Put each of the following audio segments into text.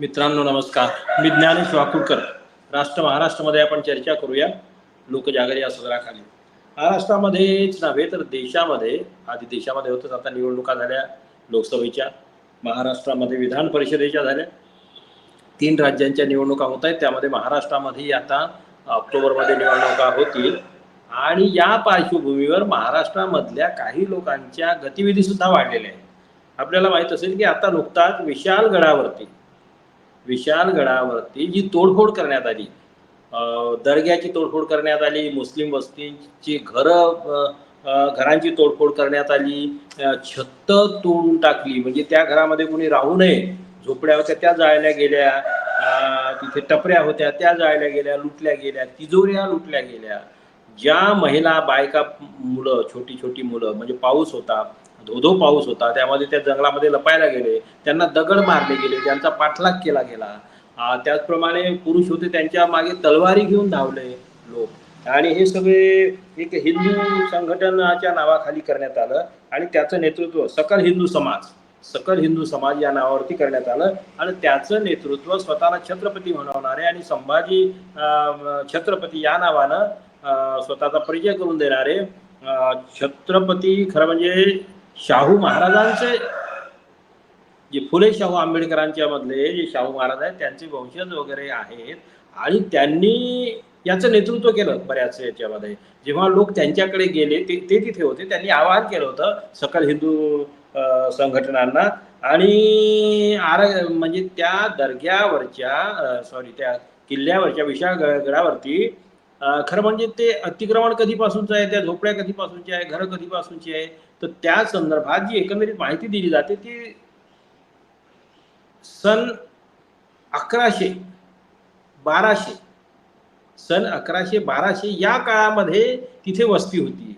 मित्रांनो नमस्कार. मी ज्ञानेश वाकुळकर राष्ट्र महाराष्ट्रामध्ये आपण चर्चा करूया. लोकजागर या सदराखाली. महाराष्ट्रामध्येच नव्हे तर देशामध्ये आधी देशामध्ये होतच आता निवडणुका झाल्या लोकसभेच्या महाराष्ट्रामध्ये विधान परिषदेच्या झाल्या. तीन राज्यांच्या निवडणुका होत आहेत. त्यामध्ये महाराष्ट्रामध्येही आता ऑक्टोबरमध्ये निवडणुका होतील. आणि या पार्श्वभूमीवर महाराष्ट्रामधल्या काही लोकांच्या गतिविधी सुद्धा वाढलेल्या आहेत. आपल्याला माहीत असेल की आता नुकताच विशाल गडावरती विशाल गडावरती जी तोडफोड करण्यात आली दर्ग्याची तोडफोड करण्यात आली मुस्लिम वस्तीची घरं घरांची तोडफोड करण्यात आली छत छत्त तोडून टाकली म्हणजे त्या घरामध्ये कोणी राहू नये झोपड्या होत्या त्या जाळल्या गेल्या तिथे टपऱ्या होत्या त्या जाळल्या गेल्या लुटल्या गेल्या तिजोऱ्या लुटल्या गेल्या. ज्या महिला बायका मुलं छोटी छोटी मुलं म्हणजे पाऊस होता धोधो पाऊस होता त्यामध्ये त्या जंगलामध्ये लपायला गेले त्यांना दगड मारले गेले त्यांचा पाठलाग केला गेला. त्याचप्रमाणे पुरुष होते त्यांच्या मागे तलवारी घेऊन धावले लोक. आणि हे सगळे एक हिंदू संघटनाच्या नावाखाली करण्यात आलं आणि त्याचं नेतृत्व सकल हिंदू समाज सकल हिंदू समाज या नावावरती करण्यात आलं. आणि त्याचं नेतृत्व स्वतःला छत्रपती म्हणवणारे आणि संभाजी अं, छत्रपती या नावानं स्वतःचा परिचय करून देणारे छत्रपती खरं म्हणजे शाहू महाराजांचे जे फुले शाहू आंबेडकरांच्या मधले जे शाहू महाराज आहेत त्यांचे वंशज वगैरे आहेत आणि त्यांनी याचं नेतृत्व केलं बऱ्याच याच्यामध्ये. जेव्हा लोक त्यांच्याकडे गेले ते ते तिथे होते. त्यांनी आवाहन केलं होतं सकल हिंदू संघटनांना आणि आर म्हणजे त्या दर्ग्यावरच्या सॉरी त्या किल्ल्यावरच्या विशाळ ग- गडावरती खरं म्हणजे ते अतिक्रमण कधीपासूनचं आहे त्या झोपड्या कधीपासूनची आहे घरं कधीपासूनची आहे तर त्या संदर्भात जी एकंदरीत माहिती दिली जाते ती सन अकराशे बाराशे सन अकराशे बाराशे या काळामध्ये तिथे वस्ती होती.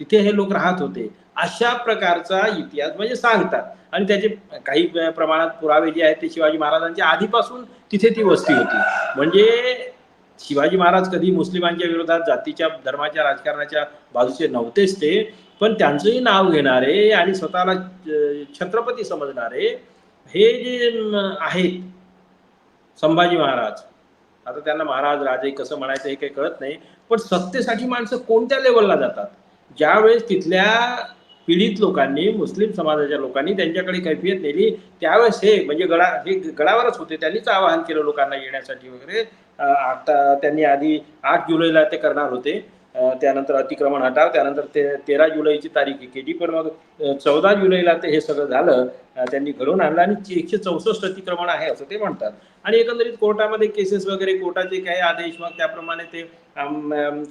तिथे हे लोक राहत होते. अशा प्रकारचा इतिहास म्हणजे सांगतात. आणि त्याचे काही प्रमाणात पुरावे जे आहेत ते शिवाजी महाराजांच्या आधीपासून तिथे ती वस्ती होती. म्हणजे शिवाजी महाराज कधी मुस्लिमांच्या विरोधात जातीच्या धर्माच्या राजकारणाच्या बाजूचे नव्हतेच ते पण त्यांचंही नाव घेणारे आणि स्वतःला छत्रपती समजणारे हे जे आहेत संभाजी महाराज. आता त्यांना महाराज राजे कसं म्हणायचं हे काही कळत नाही पण सत्तेसाठी माणसं कोणत्या लेवलला जातात? ज्यावेळेस तिथल्या पीडित लोकांनी मुस्लिम समाजाच्या लोकांनी त्यांच्याकडे कैफियत नेली. त्यावेळेस हे म्हणजे गडा हे गडावरच होते. त्यांनीच आवाहन केलं लोकांना येण्यासाठी वगैरे. आता त्यांनी आधी आठ जुलैला ते करणार होते. त्यानंतर अतिक्रमण हटाव त्यानंतर ते तेरा जुलैची तारीख केली पण मग चौदा जुलैला ते हे सगळं झालं. त्यांनी घडवून आणलं आणि एकशे चौसष्ट अतिक्रमण आहे असं ते म्हणतात. आणि एकंदरीत कोर्टामध्ये केसेस वगैरे कोर्टाचे काही आदेश मग त्याप्रमाणे ते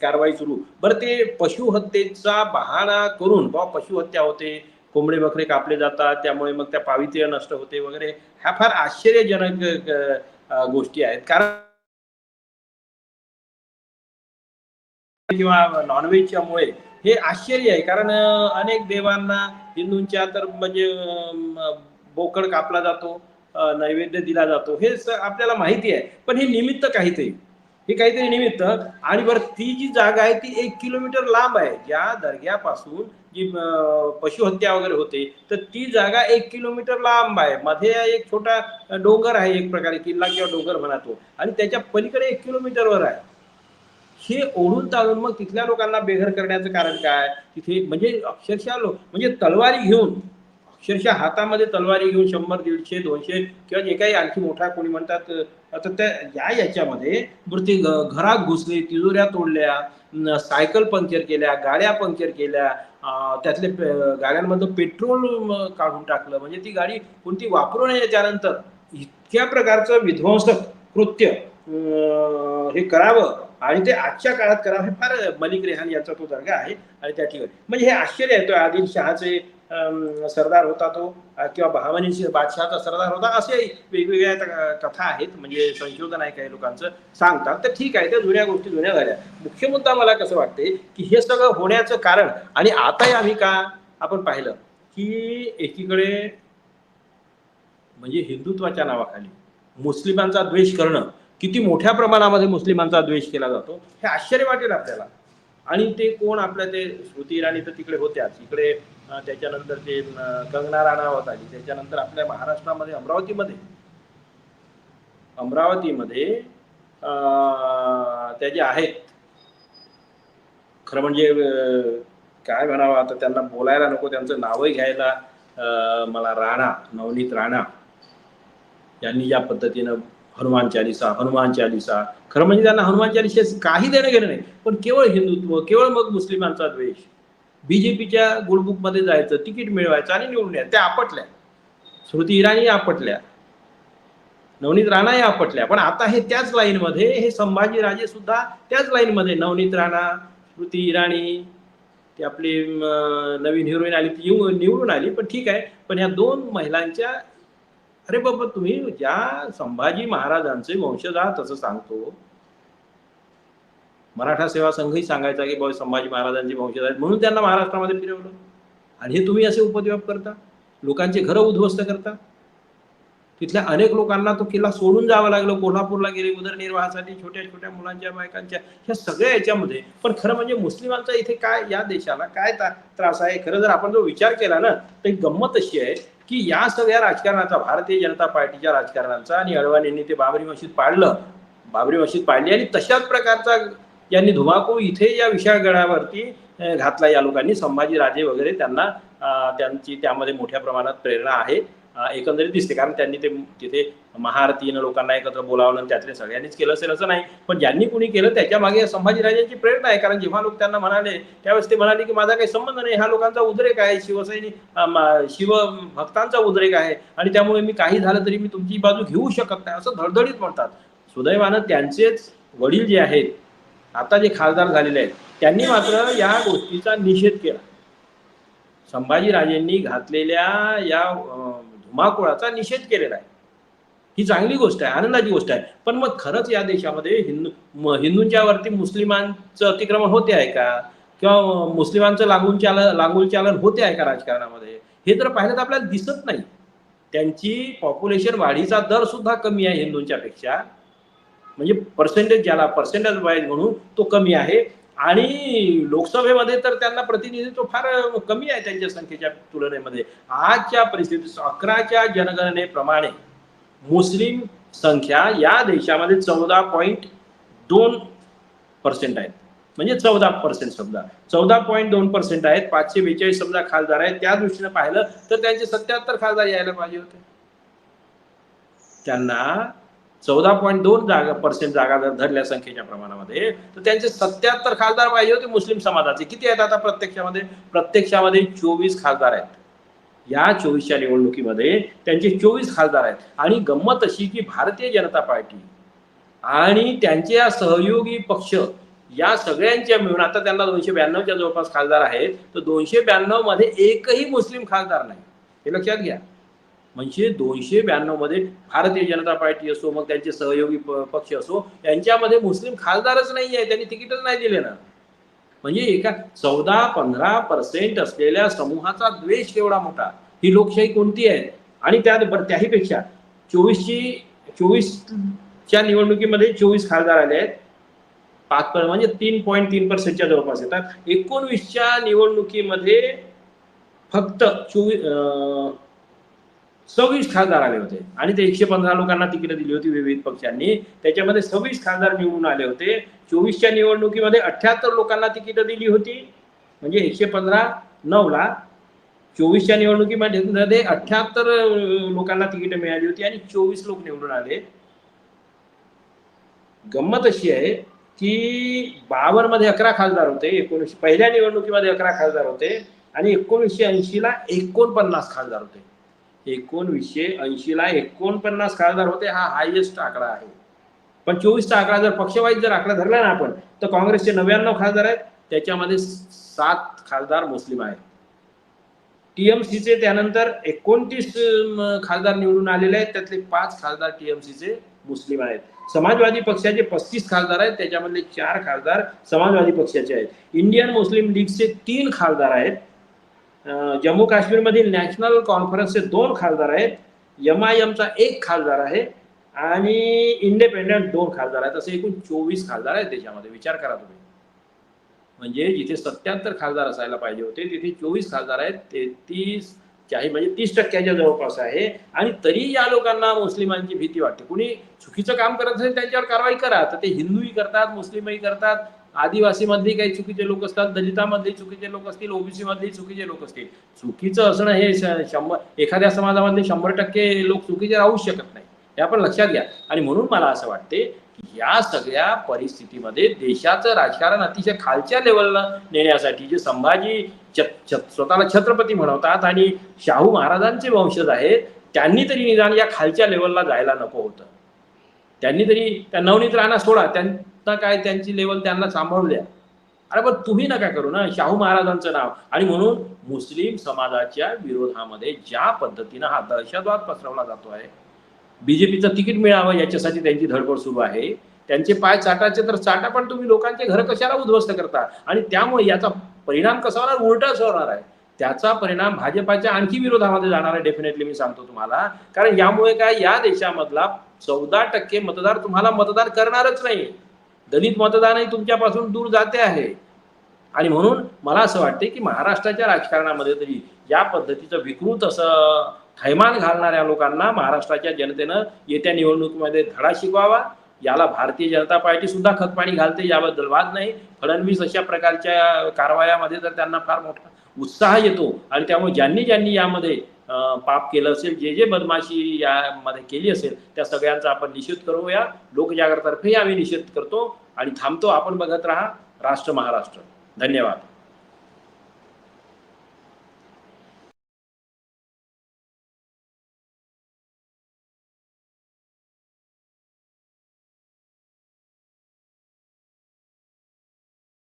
कारवाई सुरू. बरं ते पशुहत्येचा बहाणा करून बा पशुहत्या होते कोंबडे बकरे कापले जातात त्यामुळे मग त्या पावित्र्य नष्ट होते वगैरे ह्या फार आश्चर्यजनक गोष्टी आहेत. कारण किंवा नॉनव्हेजच्या मुळे हे आश्चर्य आहे. कारण अनेक देवांना हिंदूंच्या तर म्हणजे बोकड कापला जातो नैवेद्य दिला जातो. हे आपल्याला माहिती आहे. पण हे निमित्त काहीतरी. हे काहीतरी निमित्त. आणि बरं ती जी जागा आहे ती एक किलोमीटर लांब आहे. ज्या दर्ग्यापासून जी पशुहत्या वगैरे होते तर ती जागा एक किलोमीटर लांब आहे. मध्ये एक छोटा डोंगर आहे एक प्रकारे किल्ला किंवा डोंगर म्हणा तो. आणि त्याच्या पलीकडे एक किलोमीटरवर आहे. हे ओढून ताणून मग तिथल्या लोकांना बेघर करण्याचं कारण काय? तिथे म्हणजे अक्षरशः लोक म्हणजे तलवारी घेऊन अक्षरशः हातामध्ये तलवारी घेऊन शंभर दीडशे दोनशे किंवा जे काही आणखी मोठा कोणी म्हणतात आता त्या या याच्यामध्ये मृत्यू घ- घरात घुसले तिजोऱ्या तोडल्या सायकल पंक्चर केल्या गाड्या पंक्चर केल्या त्यातले पे- गाड्यांमधलं पेट्रोल काढून टाकलं. म्हणजे ती गाडी कोणती वापरू नये त्यानंतर इतक्या प्रकारचं विध्वंसक कृत्य हे करावं आणि ते आजच्या काळात करावं हे फार मलिक रेहान यांचा तो दर्गा आहे आणि त्या ठिकाणी. म्हणजे हे आश्चर्य आहे तो आदिल शहाचे सरदार होता तो किंवा बहामनी बादशहाचा सरदार होता असे वेगवेगळ्या कथा आहेत म्हणजे संशोधन आहे काही लोकांचं सांगतात. तर ठीक आहे त्या जुन्या गोष्टी जुन्या झाल्या. मुख्य मुद्दा मला कसं वाटते की हे सगळं होण्याचं कारण आणि आताही आम्ही का आपण पाहिलं की एकीकडे म्हणजे हिंदुत्वाच्या नावाखाली मुस्लिमांचा द्वेष करणं किती मोठ्या प्रमाणामध्ये मुस्लिमांचा द्वेष केला जातो हे आश्चर्य वाटेल आपल्याला. आणि ते कोण आपल्या ते स्मृती इराणी तर तिकडे होत्याच. इकडे त्याच्यानंतर ते कंगना राणावत आली त्याच्यानंतर आपल्या महाराष्ट्रामध्ये अमरावतीमध्ये. अमरावतीमध्ये अं, त्या जे आहेत खरं म्हणजे काय म्हणावं आता त्यांना बोलायला नको त्यांचं नावही घ्यायला अं, मला राणा नवनीत राणा यांनी ज्या पद्धतीनं हनुमान चालिसा हनुमान चालिसा. खरं म्हणजे त्यांना हनुमान चालिसेचं काही देणं घेणं नाही पण केवळ हिंदुत्व केवळ मग मुस्लिमांचा द्वेष. बीजेपीच्या गुडबुकमध्ये जायचं तिकीट मिळवायचं आणि निवडून यायचं. त्या आपटल्या. स्मृती इराणी आपटल्या. नवनीत राणाही आपटल्या. पण आता हे त्याच लाईनमध्ये हे संभाजी राजे सुद्धा त्याच लाईनमध्ये. नवनीत राणा स्मृती इराणी ती आपली नवीन हिरोईन आली ती निवडून आली. पण ठीक आहे. पण या दोन महिलांच्या अरे बाबा तुम्ही ज्या संभाजी महाराजांचे वंशज आहात असं सांगतो. मराठा सेवा संघही सांगायचा की बाबा संभाजी महाराजांचे वंशज आहेत. म्हणून त्यांना महाराष्ट्रामध्ये फिरवलं. आणि हे तुम्ही असे उपद्व्याप करता. लोकांचे घरं उद्ध्वस्त करता. तिथल्या अनेक लोकांना तो किल्ला सोडून जावं लागलं. कोल्हापूरला गेले उदरनिर्वाहासाठी छोट्या छोट्या मुलांच्या बायकांच्या ह्या सगळ्या याच्यामध्ये. पण खरं म्हणजे मुस्लिमांचा इथे काय या देशाला काय त्रास आहे? खरं जर आपण जो विचार केला ना तर गंमत अशी आहे की या सगळ्या राजकारणाचा भारतीय जनता पार्टीच्या राजकारणाचा आणि अडवाणींनी ते बाबरी मशीद पाडलं. बाबरी मशीद पाडली आणि तशाच प्रकारचा यांनी धुमाकूळ इथे या विशाळगडावरती घातला या लोकांनी. संभाजी राजे वगैरे त्यांना त्यांची त्यामध्ये मोठ्या प्रमाणात प्रेरणा आहे. एकंदरीत दिसते. कारण त्यांनी ते तिथे महाआरतीनं लोकांना एकत्र बोलावलं आणि त्यातले सगळ्यांनीच केलं असेल असं नाही. पण ज्यांनी कुणी केलं त्याच्यामागे संभाजीराजांची प्रेरणा आहे. कारण जेव्हा लोक त्यांना म्हणाले त्यावेळेस ते म्हणाले की माझा काही संबंध नाही. ह्या लोकांचा उद्रेक आहे. शिवसैनिक शिव भक्तांचा उद्रेक आहे. आणि त्यामुळे मी काही झालं तरी मी तुमची बाजू घेऊ शकत नाही. असं धडधडीत म्हणतात. सुदैवानं त्यांचेच वडील जे आहेत आता जे खासदार झालेले आहेत त्यांनी मात्र या गोष्टीचा निषेध केला. संभाजीराजेंनी घातलेल्या या माकुळाचा निषेध केलेला आहे. ही चांगली गोष्ट आहे आनंदाची गोष्ट आहे. पण मग खरंच या देशामध्ये हिंदू हिंदूंच्या वरती मुस्लिमांचं अतिक्रमण होते आहे का? किंवा मुस्लिमांचं लागून चालन लागून चालन होते आहे का राजकारणामध्ये? हे तर पाहिलं तर आपल्याला दिसत नाही. त्यांची पॉप्युलेशन वाढीचा दर सुद्धा कमी आहे हिंदूंच्या पेक्षा म्हणजे पर्सेंटेज ज्याला पर्सेंटेज वाईज म्हणून तो कमी आहे. आणि लोकसभेमध्ये तर त्यांना प्रतिनिधित्व फार कमी आहे त्यांच्या संख्येच्या तुलनेमध्ये. आजच्या परिस्थितीत अकराच्या जनगणनेप्रमाणे मुस्लिम संख्या या देशामध्ये चौदा पॉईंट दोन पर्सेंट आहेत. म्हणजे चौदा पर्सेंट समजा. चौदा पॉईंट दोन पर्सेंट आहेत पाचशे बेचाळीस समजा खासदार आहेत. त्या दृष्टीने पाहिलं तर त्यांचे सत्याहत्तर खासदार यायला पाहिजे होते. त्यांना चौदा पॉईंट दोन जागा पर्सेंट जागा जर धरल्या संख्येच्या प्रमाणामध्ये तर त्यांचे सत्याहत्तर खासदार पाहिजे होते मुस्लिम समाजाचे. किती आहेत आता प्रत्यक्षामध्ये? प्रत्यक्षामध्ये चोवीस खासदार आहेत. या चोवीसच्या निवडणुकीमध्ये त्यांचे चोवीस खासदार आहेत. आणि गंमत अशी की भारतीय जनता पार्टी आणि त्यांचे या सहयोगी पक्ष या सगळ्यांच्या मिळून आता त्यांना दोनशे ब्याण्णवच्या जवळपास खासदार आहेत तर दोनशे ब्याण्णवमध्ये एकही मुस्लिम खासदार नाही. हे लक्षात घ्या. म्हणजे दोनशे ब्याण्णवमध्ये भारतीय जनता पार्टी असो मग त्यांचे सहयोगी प- पक्ष असो यांच्यामध्ये मुस्लिम खासदारच नाही आहे त्यांनी तिकीटच नाही दिले ना म्हणजे एका चौदा पंधरा पर्सेंट असलेल्या समूहाचा द्वेष केवढा मोठा. ही लोकशाही कोणती आहे? आणि त्यात बरं चोवीसची चोवीसच्या निवडणुकीमध्ये चोवीस खासदार आले आहेत. पाच पर- म्हणजे तीन पॉईंट तीन पर्सेंटच्या जवळपास येतात. एकोणवीसच्या निवडणुकीमध्ये फक्त चोवीस सव्वीस खासदार आले होते. आणि ते एकशे पंधरा लोकांना तिकीट दिली होती विविध पक्षांनी. त्याच्यामध्ये सव्वीस खासदार निवडून आले होते. चोवीसच्या निवडणुकीमध्ये अठ्याहत्तर लोकांना तिकीट दिली होती. म्हणजे एकशे पंधरा नऊला चोवीसच्या निवडणुकीमध्ये अठ्याहत्तर लोकांना तिकीट मिळाली होती आणि चोवीस लोक निवडून आले. गंमत अशी आहे की बावनमध्ये अकरा खासदार होते. एकोणीसशे पहिल्या निवडणुकीमध्ये अकरा खासदार होते. आणि एकोणीसशे ऐंशीला एकोणपन्नास खासदार होते. एकोणवीसशे ऐंशीला एकोणपन्नास खासदार होते हा हायेस्ट आकडा आहे. पण चोवीसचा आकडा जर पक्षवाईज जर आकडा धरला ना आपण तर काँग्रेसचे नव्याण्णव खासदार आहेत त्याच्यामध्ये सात खासदार मुस्लिम आहेत. टीएमसीचे त्यानंतर एकोणतीस खासदार निवडून आलेले आहेत त्यातले पाच खासदार टीएमसीचे मुस्लिम आहेत. समाजवादी पक्षाचे पस्तीस खासदार आहेत त्याच्यामधले चार खासदार समाजवादी पक्षाचे आहेत. इंडियन मुस्लिम लीगचे तीन खासदार आहेत जम्मू काश्मीरमधील नॅशनल कॉन्फरन्सचे दोन खासदार आहेत. एम आय एमचा एक खासदार आहे आणि इंडिपेंडंट दोन खासदार आहेत. असे एकूण चोवीस खासदार आहेत त्याच्यामध्ये. विचार करा तुम्ही. म्हणजे जिथे सत्याहत्तर खासदार असायला पाहिजे होते तिथे चोवीस खासदार आहेत. तेहतीस आहे म्हणजे तीस टक्क्याच्या जवळपास आहे. आणि तरी या लोकांना मुस्लिमांची भीती वाटते. कुणी चुकीचं काम करत असेल त्यांच्यावर कारवाई करा. तर ते हिंदूही करतात मुस्लिमही करतात. आदिवासी मधली काही चुकीचे लोक असतात दलितामधले चुकीचे लोक असतील ओबीसी मधले चुकीचे लोक असतील. चुकीचं असणं हे शंभर एखाद्या समाजामधले शंभर टक्के लोक चुकीचे राहू शकत नाही हे आपण लक्षात घ्या. आणि म्हणून मला असं वाटते की या सगळ्या परिस्थितीमध्ये देशाचं राजकारण अतिशय खालच्या लेवलला नेण्यासाठी जे संभाजी स्वतःला छत्रपती म्हणवतात आणि शाहू महाराजांचे वंशज आहेत त्यांनी तरी निदान या खालच्या लेवलला जायला नको होतं. त्यांनी तरी त्या नवनीत राणा सोडा त्यांना काय त्यांची लेवल त्यांना सांभाळू अरे पण तुम्ही नका करू ना शाहू महाराजांचं नाव. आणि म्हणून मुस्लिम समाजाच्या विरोधामध्ये ज्या पद्धतीनं हा दहशतवाद पसरवला जातो आहे बीजेपीचं तिकीट मिळावं याच्यासाठी त्यांची धडपड सुरू आहे. त्यांचे पाय चाटायचे तर चाटा पण तुम्ही लोकांचे घर कशाला उद्ध्वस्त करता? आणि त्यामुळे याचा परिणाम कसा होणार? उलटाच होणार आहे. त्याचा परिणाम भाजपाच्या आणखी विरोधामध्ये जाणार आहे डेफिनेटली मी सांगतो तुम्हाला. कारण यामुळे काय? या देशामधला चौदा टक्के मतदार तुम्हाला मतदान करणारच नाही दलित मतदानही तुमच्यापासून दूर जाते आहे. आणि म्हणून मला असं वाटते की महाराष्ट्राच्या राजकारणामध्ये तरी या पद्धतीचं विकृत असं थैमान घालणाऱ्या लोकांना महाराष्ट्राच्या जनतेनं येत्या निवडणुकीमध्ये धडा शिकवावा. याला भारतीय जनता पार्टी सुद्धा खतपाणी घालते याबद्दल वाद नाही. फडणवीस अशा प्रकारच्या कारवायामध्ये तर त्यांना फार मोठा उत्साह येतो. आणि त्यामुळे ज्यांनी ज्यांनी यामध्ये पाप केलं असेल जे जे बदमाशी यामध्ये केली असेल त्या सगळ्यांचा आपण निषेध करूया. लोकजागरतर्फे आम्ही निषेध करतो आणि थांबतो. आपण बघत राहा राष्ट्र महाराष्ट्र. धन्यवाद.